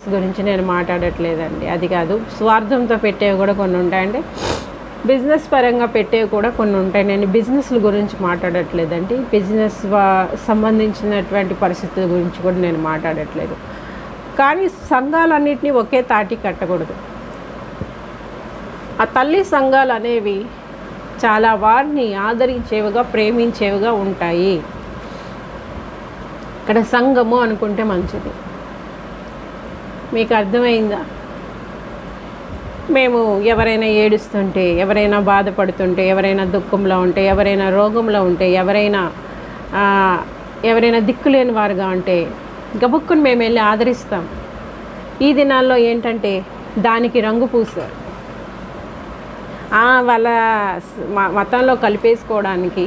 గురించి నేను మాట్లాడట్లేదండి. అది కాదు స్వార్థంతో పెట్టేవి కూడా కొన్ని ఉంటాయండి. బిజినెస్ పరంగా పెట్టేవి కూడా కొన్ని ఉంటాయి. నేను బిజినెస్ల గురించి మాట్లాడట్లేదండి. బిజినెస్ సంబంధించినటువంటి పరిస్థితుల గురించి కూడా నేను మాట్లాడట్లేదు. కానీ సంఘాలన్నింటినీ ఒకే తాటి కట్టకూడదు. ఆ తల్లి సంఘాలు అనేవి చాలా వారిని ఆదరించేవిగా ప్రేమించేవిగా ఉంటాయి. ఇక్కడ సంఘము అనుకుంటే మంచిది. మీకు అర్థమైందా? మేము ఎవరైనా ఏడుస్తుంటే ఎవరైనా బాధపడుతుంటే ఎవరైనా దుఃఖంలో ఉంటే ఎవరైనా రోగంలో ఉంటే ఎవరైనా ఎవరైనా దిక్కులేని వారుగా ఉంటే గబుక్కుని మేము వెళ్ళి ఆదరిస్తాం. ఈ దినాల్లో ఏంటంటే దానికి రంగు పూసారు ఆ, వాళ్ళ మతంలో కలిపేసుకోవడానికి